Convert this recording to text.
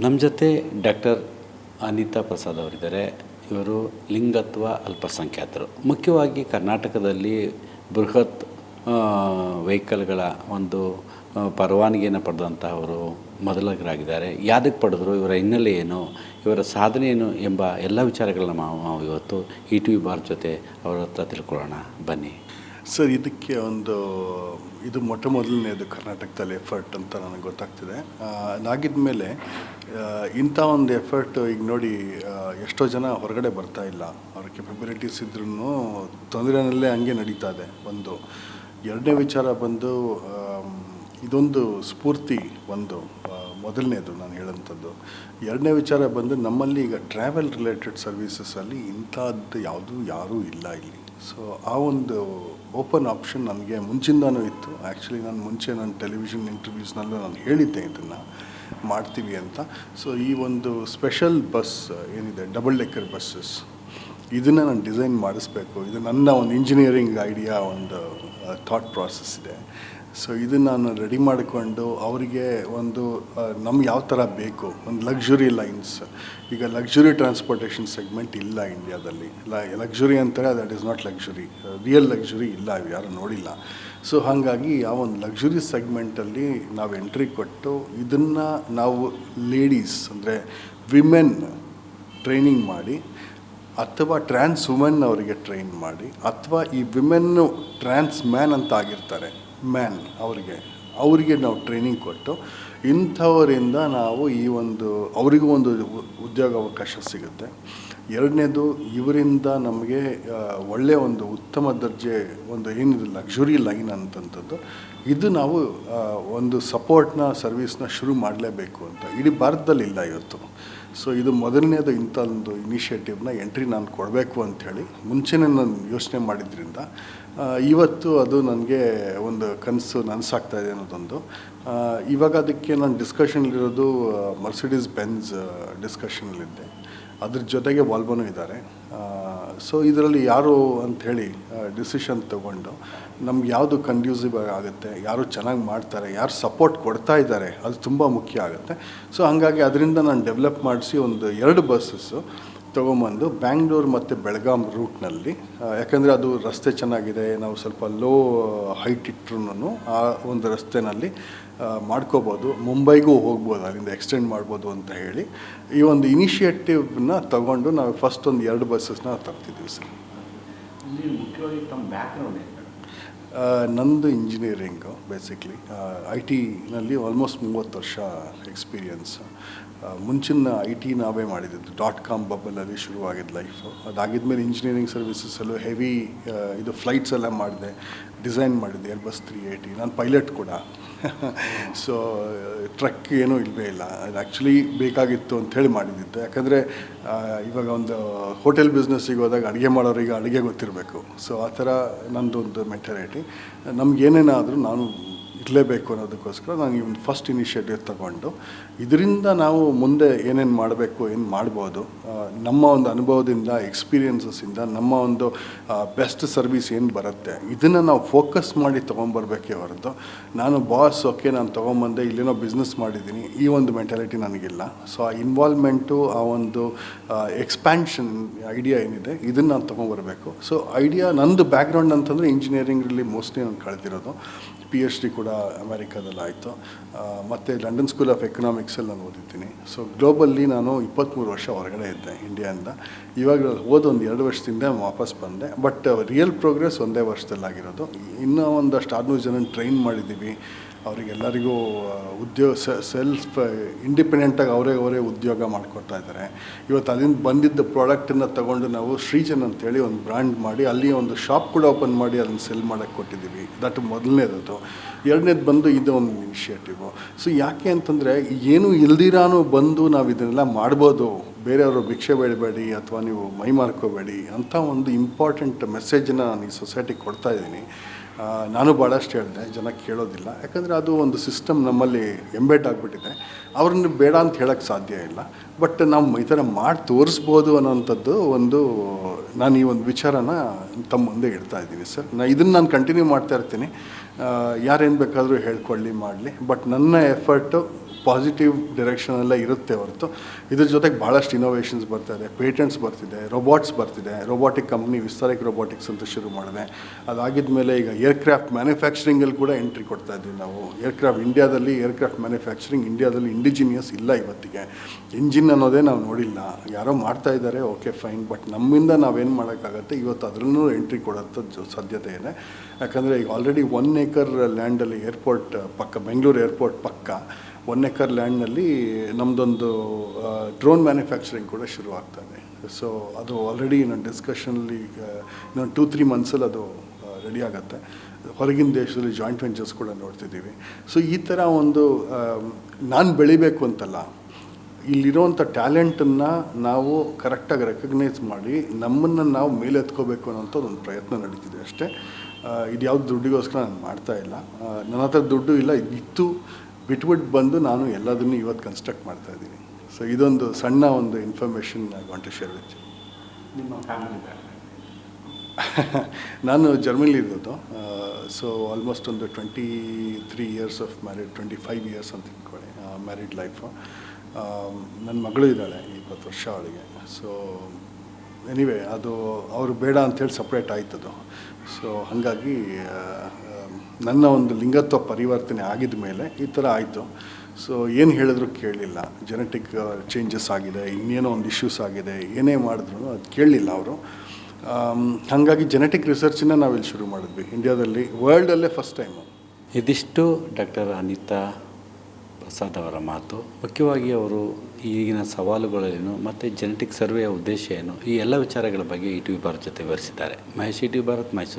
ನಮ್ಮ ಜೊತೆ ಡಾಕ್ಟರ್ ಅನಿತಾ ಪ್ರಸಾದ್ ಅವರಿದ್ದಾರೆ. ಇವರು ಲಿಂಗತ್ವ ಅಲ್ಪಸಂಖ್ಯಾತರು. ಮುಖ್ಯವಾಗಿ ಕರ್ನಾಟಕದಲ್ಲಿ ಬೃಹತ್ ವೆಹಿಕಲ್ಗಳ ಒಂದು ಪರವಾನಗಿಯನ್ನು ಪಡೆದಂತಹವರು ಮೊದಲಿಗರಾಗಿದ್ದಾರೆ. ಯಾದಕ್ಕೆ ಪಡೆದ್ರು, ಇವರ ಹಿನ್ನೆಲೆ ಏನು, ಇವರ ಸಾಧನೆ ಏನು ಎಂಬ ಎಲ್ಲ ವಿಚಾರಗಳನ್ನ ನಾವು ನಾವು ಇವತ್ತು ಇ ಟಿ ವಿ ಬಾರ್ ಜೊತೆ ಅವರ ಹತ್ರ ತಿಳ್ಕೊಳ್ಳೋಣ. ಬನ್ನಿ. ಸರ್, ಇದಕ್ಕೆ ಒಂದು, ಇದು ಮೊಟ್ಟ ಮೊದಲನೇದು ಕರ್ನಾಟಕದಲ್ಲಿ ಎಫರ್ಟ್ ಅಂತ ನನಗೆ ಗೊತ್ತಾಗ್ತಿದೆ. ನಾಗಿದ ಮೇಲೆ ಇಂಥ ಒಂದು ಎಫರ್ಟ್ ಈಗ ನೋಡಿ ಎಷ್ಟೋ ಜನ ಹೊರಗಡೆ ಬರ್ತಾ ಇಲ್ಲ. ಅವ್ರ ಕೆಪಬಿಲಿಟೀಸ್ ಇದ್ರೂ ತೊಂದರೆನಲ್ಲೇ ಹಂಗೆ ನಡೀತಾ ಇದೆ. ಒಂದು, ಎರಡನೇ ವಿಚಾರ ಬಂದು ಇದೊಂದು ಸ್ಫೂರ್ತಿ ಒಂದು ಮೊದಲನೇದು ನಾನು ಹೇಳೋಂಥದ್ದು. ಎರಡನೇ ವಿಚಾರ ಬಂದು ನಮ್ಮಲ್ಲಿ ಈಗ ಟ್ರಾವೆಲ್ ರಿಲೇಟೆಡ್ ಸರ್ವೀಸಸಲ್ಲಿ ಇಂಥದ್ದು ಯಾವುದೂ, ಯಾರೂ ಇಲ್ಲ ಇಲ್ಲಿ. ಸೊ ಆ ಒಂದು ಓಪನ್ ಆಪ್ಷನ್ ನನಗೆ ಮುಂಚಿಂದನೂ ಇತ್ತು. ಆ್ಯಕ್ಚುಲಿ ನಾನು ಮುಂಚೆ ನಾನು ಟೆಲಿವಿಷನ್ ಇಂಟರ್ವ್ಯೂಸ್ನಲ್ಲೂ ನಾನು ಹೇಳಿದ್ದೆ ಇದನ್ನು ಮಾಡ್ತೀವಿ ಅಂತ. ಸೊ ಈ ಒಂದು ಸ್ಪೆಷಲ್ ಬಸ್ ಏನಿದೆ ಡಬಲ್ ಡೆಕ್ಕರ್ ಬಸ್ಸಸ್ ಇದನ್ನು ನಾನು ಡಿಸೈನ್ ಮಾಡಿಸ್ಬೇಕು. ಇದು ನನ್ನ ಒಂದು ಇಂಜಿನಿಯರಿಂಗ್ ಐಡಿಯಾ ಒಂದು ಥಾಟ್ ಪ್ರಾಸೆಸ್ ಇದೆ. ಸೊ ಇದನ್ನು ನಾನು ರೆಡಿ ಮಾಡಿಕೊಂಡು ಅವರಿಗೆ ಒಂದು ನಮ್ಗೆ ಯಾವ ಥರ ಬೇಕು? ಒಂದು ಲಕ್ಸುರಿ ಲೈನ್ಸ್ ಈಗ ಲಕ್ಸುರಿ ಟ್ರಾನ್ಸ್ಪೋರ್ಟೇಷನ್ ಸೆಗ್ಮೆಂಟ್ ಇಲ್ಲ ಇಂಡಿಯಾದಲ್ಲಿ ಲಕ್ಸುರಿ ಅಂತಾರೆ that is not luxury real luxury ಇಲ್ಲ ಯಾರು ನೋಡಿಲ್ಲ. ಸೊ ಹಾಗಾಗಿ ಆ ಒಂದು ಲಕ್ಸುರಿ ಸೆಗ್ಮೆಂಟಲ್ಲಿ ನಾವು ಎಂಟ್ರಿ ಕೊಟ್ಟು ಇದನ್ನು ನಾವು ಲೇಡೀಸ್ ಅಂದರೆ ವಿಮೆನ್ ಟ್ರೈನಿಂಗ್ ಮಾಡಿ, ಅಥವಾ ಟ್ರಾನ್ಸ್ ವುಮೆನ್ ಅವರಿಗೆ ಟ್ರೈನ್ ಮಾಡಿ, ಅಥವಾ ಈ ವಿಮೆನ್ನು ಟ್ರಾನ್ಸ್ ಮ್ಯಾನ್ ಅಂತ ಆಗಿರ್ತಾರೆ. ಮ್ಯಾನ್ ಅವರಿಗೆ. ಅವರಿಗೆ ನಾವು ಟ್ರೈನಿಂಗ್ ಕೊಟ್ಟು ಇಂಥವರಿಂದ ನಾವು ಈ ಒಂದು, ಅವರಿಗೂ ಒಂದು ಉದ್ಯೋಗ ಅವಕಾಶ ಸಿಗುತ್ತೆ. ಎರಡನೇದು, ಇವರಿಂದ ನಮಗೆ ಒಳ್ಳೆಯ ಒಂದು ಉತ್ತಮ ದರ್ಜೆ, ಒಂದು ಏನಿದೆ ಲಕ್ಸುರಿ ಲೈನ್ ಅಂತಂಥದ್ದು, ಇದು ನಾವು ಒಂದು ಸಪೋರ್ಟ್ನ ಸರ್ವಿಸ್ನ ಶುರು ಮಾಡಲೇಬೇಕು ಅಂತ. ಇಡೀ ಭಾರತದಲ್ಲಿ ಇಲ್ಲ ಇವತ್ತು. ಸೊ ಇದು ಮೊದಲನೇದು ಇಂಥ ಒಂದು ಇನಿಷಿಯೇಟಿವ್ನ ಎಂಟ್ರಿ ನಾನು ಕೊಡಬೇಕು ಅಂಥೇಳಿ ಮುಂಚೆನೇ ನಾನು ಯೋಚನೆ ಮಾಡಿದ್ರಿಂದ ಇವತ್ತು ಅದು ನನಗೆ ಒಂದು ಕನಸು, ನನಸಾಗ್ತಾ ಇದೆ ಅನ್ನೋದೊಂದು. ಇವಾಗ ಅದಕ್ಕೆ ನಾನು ಡಿಸ್ಕಷನ್ಲಿರೋದು ಮರ್ಸಿಡೀಸ್ ಬೆನ್ಸ್ ಡಿಸ್ಕಷನಲ್ಲಿದ್ದೆ ಅದ್ರ ಜೊತೆಗೆ ವಾಲ್ಬನು ಇದ್ದಾರೆ. ಸೊ ಇದರಲ್ಲಿ ಯಾರು ಅಂಥೇಳಿ ಡಿಸಿಷನ್ ತಗೊಂಡು ನಮ್ಗೆ ಯಾವುದು ಕನ್ಯೂಸಿವ್ ಆಗುತ್ತೆ, ಯಾರು ಚೆನ್ನಾಗಿ ಮಾಡ್ತಾರೆ, ಯಾರು ಸಪೋರ್ಟ್ ಕೊಡ್ತಾ ಇದ್ದಾರೆ, ಅದು ತುಂಬ ಮುಖ್ಯ ಆಗುತ್ತೆ. ಸೊ ಹಾಗಾಗಿ ಅದರಿಂದ ನಾನು ಡೆವಲಪ್ ಮಾಡಿಸಿ ಒಂದು ಎರಡು ಬಸ್ಸಸ್ಸು ತೊಗೊಂಬಂದು ಬ್ಯಾಂಗ್ಳೂರು ಮತ್ತು ಬೆಳಗಾಂ ರೂಟ್ನಲ್ಲಿ. ಯಾಕಂದರೆ ಅದು ರಸ್ತೆ ಚೆನ್ನಾಗಿದೆ ನಾವು ಸ್ವಲ್ಪ ಲೋ ಹೈಟ್ ಇಟ್ಟರು ಆ ಒಂದು ರಸ್ತೆನಲ್ಲಿ ಮಾಡ್ಕೋಬೋದು. ಮುಂಬೈಗೂ ಹೋಗ್ಬೋದು ಅಲ್ಲಿಂದ ಎಕ್ಸ್ಟೆಂಡ್ ಮಾಡ್ಬೋದು ಅಂತ ಹೇಳಿ. ಈ ಒಂದು ಇನಿಷಿಯೇಟಿವ್ನ ತಗೊಂಡು ನಾವು ಫಸ್ಟ್ ಒಂದು ಎರಡು ಬಸ್ಸಸ್ನ ತರ್ತಿದ್ದೀವಿ ಸರ್. ನಂದು ಇಂಜಿನಿಯರಿಂಗು ಬೇಸಿಕ್ಲಿ ಐ ಟಿನಲ್ಲಿ ಆಲ್ಮೋಸ್ಟ್ ಮೂವತ್ತು ವರ್ಷ ಎಕ್ಸ್ಪೀರಿಯನ್ಸ್ ಮುಂಚಿನ ಐ ಟಿ ನಾವೇ ಮಾಡಿದ್ದು. ಡಾಟ್ ಕಾಮ್ ಬಬ್ಬಲಲ್ಲಿ ಶುರುವಾಗಿದ್ದು ಲೈಫು ಅದಾಗಿದ್ಮೇಲೆ ಇಂಜಿನಿಯರಿಂಗ್ ಸರ್ವಿಸಸಲ್ಲೂ ಹೆವಿ ಇದು ಫ್ಲೈಟ್ಸ್ ಎಲ್ಲ ಮಾಡಿದೆ. ಡಿಸೈನ್ ಮಾಡಿದ್ದೆ ಏರ್ ಬಸ್ ತ್ರೀ ಏಯ್ಟಿ ನಾನು ಪೈಲಟ್ ಕೂಡ. ಸೊ ಟ್ರಕ್ ಏನೂ ಇಲ್ಲವೇ ಇಲ್ಲ. ಅದು ಆ್ಯಕ್ಚುಲಿ ಬೇಕಾಗಿತ್ತು ಅಂಥೇಳಿ ಮಾಡಿದ್ದಿತ್ತು. ಯಾಕಂದರೆ ಇವಾಗ ಒಂದು ಹೋಟೆಲ್ ಬಿಸ್ನೆಸ್ಸಿಗೆ ಹೋದಾಗ ಅಡುಗೆ ಮಾಡೋರಿಗೆ ಅಡುಗೆ ಗೊತ್ತಿರಬೇಕು. ಸೊ ಆ ಥರ ನಂದೊಂದು ಮೆಂಟಾಲಿಟಿ ನಮ್ಗೆ ಏನೇನಾದರೂ ನಾನು ಇರಲೇಬೇಕು ಅನ್ನೋದಕ್ಕೋಸ್ಕರ ನಾನು ಒಂದು ಫಸ್ಟ್ ಇನಿಷಿಯೇಟಿವ್ ತಗೊಂಡು. ಇದರಿಂದ ನಾವು ಮುಂದೆ ಏನೇನು ಮಾಡಬೇಕು, ಏನು ಮಾಡ್ಬೋದು ನಮ್ಮ ಒಂದು ಅನುಭವದಿಂದ ಎಕ್ಸ್ಪೀರಿಯನ್ಸಸ್ಸಿಂದ ನಮ್ಮ ಒಂದು ಬೆಸ್ಟ್ ಸರ್ವಿಸ್ ಏನು ಬರುತ್ತೆ, ಇದನ್ನು ನಾವು ಫೋಕಸ್ ಮಾಡಿ ತೊಗೊಂಬರ್ಬೇಕೇ ಹೊರತು, ನಾನು ಬಾಸ್ ಓಕೆ ನಾನು ತೊಗೊಂಬಂದೆ, ಇಲ್ಲೇನೋ ಬಿಸ್ನೆಸ್ ಮಾಡಿದ್ದೀನಿ, ಈ ಒಂದು ಮೆಂಟಾಲಿಟಿ ನನಗಿಲ್ಲ. ಸೊ ಆ ಇನ್ವಾಲ್ವ್ಮೆಂಟು ಆ ಒಂದು ಎಕ್ಸ್ಪ್ಯಾನ್ಷನ್ ಐಡಿಯಾ ಏನಿದೆ, ಇದನ್ನು ನಾನು ತೊಗೊಂಬರ್ಬೇಕು. ಸೊ ಐಡಿಯಾ ನಂದು ಬ್ಯಾಕ್ಗ್ರೌಂಡ್ ಅಂತಂದರೆ ಇಂಜಿನಿಯರಿಂಗಲ್ಲಿ ಮೋಸ್ಟ್ಲಿ ನಾನು ಕಳೆದಿರೋದು. ಪಿ ಎಚ್ ಡಿ ಕೂಡ ಅಮೆರಿಕಾದಲ್ಲಿ ಆಯಿತು ಮತ್ತು ಲಂಡನ್ ಸ್ಕೂಲ್ ಆಫ್ ಎಕನಾಮಿಕ್ಸಲ್ಲಿ ನಾನು ಓದಿದ್ದೀನಿ. ಸೊ ಗ್ಲೋಬಲ್ಲಿ ನಾನು ಇಪ್ಪತ್ತ್ಮೂರು ವರ್ಷ ಹೊರಗಡೆ ಇದ್ದೆ ಇಂಡಿಯಾದಿಂದ ಇವಾಗ ಹೋದ ಒಂದು ಎರಡು ವರ್ಷದಿಂದ ವಾಪಸ್ ಬಂದೆ. ಬಟ್ ರಿಯಲ್ ಪ್ರೋಗ್ರೆಸ್ ಒಂದೇ ವರ್ಷದಲ್ಲಾಗಿರೋದು. ಇನ್ನೂ ಒಂದಷ್ಟು ಆರುನೂರು ಜನ ಟ್ರೈನ್ ಮಾಡಿದ್ದೀವಿ. ಅವರಿಗೆಲ್ಲರಿಗೂ ಉದ್ಯೋಗ ಸೆಲ್ಫ್ ಇಂಡಿಪೆಂಡೆಂಟಾಗಿ ಅವರೇ ಅವರೇ ಉದ್ಯೋಗ ಮಾಡಿಕೊಡ್ತಾ ಇದ್ದಾರೆ. ಇವತ್ತು ಅಲ್ಲಿಂದ ಬಂದಿದ್ದ ಪ್ರಾಡಕ್ಟನ್ನು ತಗೊಂಡು ನಾವು ಶ್ರೀಜನ್ ಅಂತೇಳಿ ಒಂದು ಬ್ರ್ಯಾಂಡ್ ಮಾಡಿ ಅಲ್ಲಿ ಒಂದು ಶಾಪ್ ಕೂಡ ಓಪನ್ ಮಾಡಿ ಅದನ್ನು ಸೆಲ್ ಮಾಡೋಕ್ಕೆ ಕೊಟ್ಟಿದ್ದೀವಿ. ದಟ್ ಮೊದಲನೇದದು. ಎರಡನೇದು ಬಂದು ಇದು ಒಂದು ಇನಿಷಿಯೇಟಿವು ಸೊ ಯಾಕೆ ಅಂತಂದರೆ ಏನು ಇಲ್ದಿರಾನು ಬಂದು ನಾವು ಇದನ್ನೆಲ್ಲ ಮಾಡ್ಬೋದು. ಬೇರೆಯವರು ಭಿಕ್ಷೆ ಬೇಡಬೇಡಿ ಅಥವಾ ನೀವು ಮೈ ಮಾರ್ಕೋಬೇಡಿ ಅಂತ ಒಂದು ಇಂಪಾರ್ಟೆಂಟ್ ಮೆಸೇಜನ್ನು ನಾನು ಈ ಸೊಸೈಟಿಗೆ ಕೊಡ್ತಾ ಇದ್ದೀನಿ. ಆ, ನಾನು ಭಾಳಷ್ಟು ಹೇಳಿದೆ, ಜನ ಕೇಳೋದಿಲ್ಲ. ಯಾಕಂದರೆ ಅದು ಒಂದು ಸಿಸ್ಟಮ್ ನಮ್ಮಲ್ಲಿ ಎಂಬೆಡ್ ಆಗಿಬಿಟ್ಟಿದೆ. ಅವ್ರನ್ನ ಬೇಡ ಅಂತ ಹೇಳೋಕ್ಕೆ ಸಾಧ್ಯ ಇಲ್ಲ. ಬಟ್ ನಾವು ಈ ಥರ ಮಾಡಿ ತೋರಿಸ್ಬೋದು ಅನ್ನೋಂಥದ್ದು ಒಂದು, ನಾನು ಈ ಒಂದು ವಿಚಾರನ ತಮ್ಮ ಮುಂದೆ ಇಡ್ತಾ ಇದ್ದೀನಿ ಸರ್. ನಾ ಇದನ್ನು ನಾನು ಕಂಟಿನ್ಯೂ ಮಾಡ್ತಾ ಇರ್ತೀನಿ. ಯಾರೇನು ಬೇಕಾದರೂ ಹೇಳ್ಕೊಳ್ಳಿ, ಮಾಡಲಿ. ಬಟ್ ನನ್ನ ಎಫರ್ಟು ಪಾಸಿಟಿವ್ ಎಲ್ಲ ಇರುತ್ತೆ ಹೊರತು. ಇದ್ರ ಜೊತೆಗೆ ಭಾಳಷ್ಟು ಇನೋವೇಷನ್ಸ್ ಬರ್ತಾ ಇದೆ ಪೇಟೆಂಟ್ಸ್ ಬರ್ತಿದೆ ರೋಬೋಟ್ಸ್ ಬರ್ತಿದೆ. ರೋಬೋಟಿಕ್ ಕಂಪ್ನಿ ವಿಸ್ತಾರಿಕ್ ರೋಬೋಟಿಕ್ಸ್ ಅಂತ ಶುರು ಮಾಡಿದೆ. ಅದಾಗಿದ ಮೇಲೆ ಈಗ ಏರ್ಕ್ರಾಫ್ಟ್ ಮ್ಯಾನುಫ್ಯಾಕ್ಚರಿಂಗಲ್ಲಿ ಕೂಡ ಎಂಟ್ರಿ ಕೊಡ್ತಾ ಇದ್ದೀವಿ ನಾವು. ಏರ್ಕ್ರಾಫ್ಟ್ ಇಂಡಿಯಾದಲ್ಲಿ ಏರ್ಕ್ರಾಫ್ಟ್ ಮ್ಯಾನುಫ್ಯಾಕ್ಚರಿಂಗ್ ಇಂಡಿಯಾದಲ್ಲಿ ಇಂಡಿಜಿನಿಯಸ್ ಇಲ್ಲ ಇವತ್ತಿಗೆ. ಇಂಜಿನ್ ಅನ್ನೋದೇ ನಾವು ನೋಡಿಲ್ಲ. ಯಾರೋ ಮಾಡ್ತಾ ಇದ್ದಾರೆ ಓಕೆ ಫೈನ್ ಬಟ್ ನಮ್ಮಿಂದ ನಾವೇನು ಮಾಡೋಕ್ಕಾಗತ್ತೆ, ಇವತ್ತು ಅದರಲ್ಲೂ ಎಂಟ್ರಿ ಕೊಡೋಂಥ ಸಾಧ್ಯತೆ ಇದೆ. ಯಾಕಂದರೆ ಈಗ ಆಲ್ರೆಡಿ ಒನ್ ಏಕರ್ ಲ್ಯಾಂಡಲ್ಲಿ ಏರ್ಪೋರ್ಟ್ ಪಕ್ಕ ಬೆಂಗಳೂರು ಏರ್ಪೋರ್ಟ್ ಪಕ್ಕ ಒನ್ ಎಕರ್ ಲ್ಯಾಂಡ್ನಲ್ಲಿ ನಮ್ಮದೊಂದು ಡ್ರೋನ್ ಮ್ಯಾನುಫ್ಯಾಕ್ಚರಿಂಗ್ ಕೂಡ ಶುರು ಸೊ, ಅದು ಆಲ್ರೆಡಿ ನನ್ನ ಡಿಸ್ಕಷನಲ್ಲಿ ಇನ್ನೊಂದು ಟೂ ತ್ರೀ ಮಂತ್ಸಲ್ಲಿ ಅದು ರೆಡಿ ಆಗುತ್ತೆ. ಹೊರಗಿನ ದೇಶದಲ್ಲಿ ಜಾಯಿಂಟ್ ವೆಂಚರ್ಸ್ ಕೂಡ ನೋಡ್ತಿದ್ದೀವಿ. ಸೊ ಈ ಥರ ಒಂದು ನಾನು ಬೆಳಿಬೇಕು ಅಂತಲ್ಲ ಇಲ್ಲಿರೋವಂಥ ಟ್ಯಾಲೆಂಟನ್ನು ನಾವು ಕರೆಕ್ಟಾಗಿ ರೆಕಗ್ನೈಸ್ ಮಾಡಿ, ನಮ್ಮನ್ನು ನಾವು ಮೇಲೆತ್ಕೋಬೇಕು ಅನ್ನೋಂಥ ಒಂದು ಪ್ರಯತ್ನ ನಡೀತಿದೆ ಅಷ್ಟೇ. ಇದು ಯಾವ್ದು ದುಡ್ಡಿಗೋಸ್ಕರ ನಾನು ಮಾಡ್ತಾ ಇಲ್ಲ. ನನ್ನ ಹತ್ರ ದುಡ್ಡು ಇಲ್ಲ, ಇತ್ತು. ಬಿಟ್ಬಿಟ್ಟು ಬಂದು ನಾನು ಎಲ್ಲದನ್ನು ಇವತ್ತು ಕನ್ಸ್ಟ್ರಕ್ಟ್ ಮಾಡ್ತಾ ಇದ್ದೀನಿ. ಸೊ ಇದೊಂದು ಸಣ್ಣ ಒಂದು information I want to share with ನಿಮ್ಮ ಫ್ಯಾಮಿಲಿ ನಾನು ಜರ್ಮನಿಲಿ ಇರೋದು ಸೊ ಆಲ್ಮೋಸ್ಟ್ ಒಂದು twenty three years of married twenty five years ಅಂತ ಇಟ್ಕೊಳ್ಳಿ ಮ್ಯಾರಿಡ್ ಲೈಫು ನನ್ನ ಮಗಳು ಇದ್ದಾಳೆ ಇಪ್ಪತ್ತು ವರ್ಷ ಅವಳಿಗೆ. ಸೊ ಎನಿವೆ ಅದು ಅವರು ಬೇಡ ಅಂಥೇಳಿ ಸಪ್ರೇಟ್ ಆಯ್ತದು. ಸೊ ಹಾಗಾಗಿ ನನ್ನ ಒಂದು ಲಿಂಗತ್ವ ಪರಿವರ್ತನೆ ಆಗಿದ ಮೇಲೆ ಈ ಥರ ಆಯಿತು. ಸೊ ಏನು ಹೇಳಿದ್ರು ಕೇಳಲಿಲ್ಲ ಜೆನೆಟಿಕ್ ಚೇಂಜಸ್ ಆಗಿದೆ, ಇನ್ನೇನೋ ಒಂದು ಇಶ್ಯೂಸ್ ಆಗಿದೆ, ಏನೇ ಮಾಡಿದ್ರು ಅದು ಕೇಳಲಿಲ್ಲ ಅವರು. ಹಾಗಾಗಿ ಜೆನೆಟಿಕ್ ರಿಸರ್ಚನ್ನ ನಾವಿಲ್ಲಿ ಶುರು ಮಾಡಿದ್ವಿ. ಇಂಡಿಯಾದಲ್ಲಿ ವರ್ಲ್ಡಲ್ಲೇ ಫಸ್ಟ್ ಟೈಮು ಇದಿಷ್ಟು ಡಾಕ್ಟರ್ ಅನಿತಾ ಪ್ರಸಾದ್ ಅವರ ಮಾತು. ಮುಖ್ಯವಾಗಿ ಅವರು ಈಗಿನ ಸವಾಲುಗಳೇನು, ಮತ್ತು ಜೆನೆಟಿಕ್ ಸರ್ವೆಯ ಉದ್ದೇಶ ಏನು, ಈ ಎಲ್ಲ ವಿಚಾರಗಳ ಬಗ್ಗೆ ಇ ಟಿ ವಿ ಭಾರತ್ ಜೊತೆ ವಿವರಿಸಿದ್ದಾರೆ. Mahesh E T V Bharat Mysuru.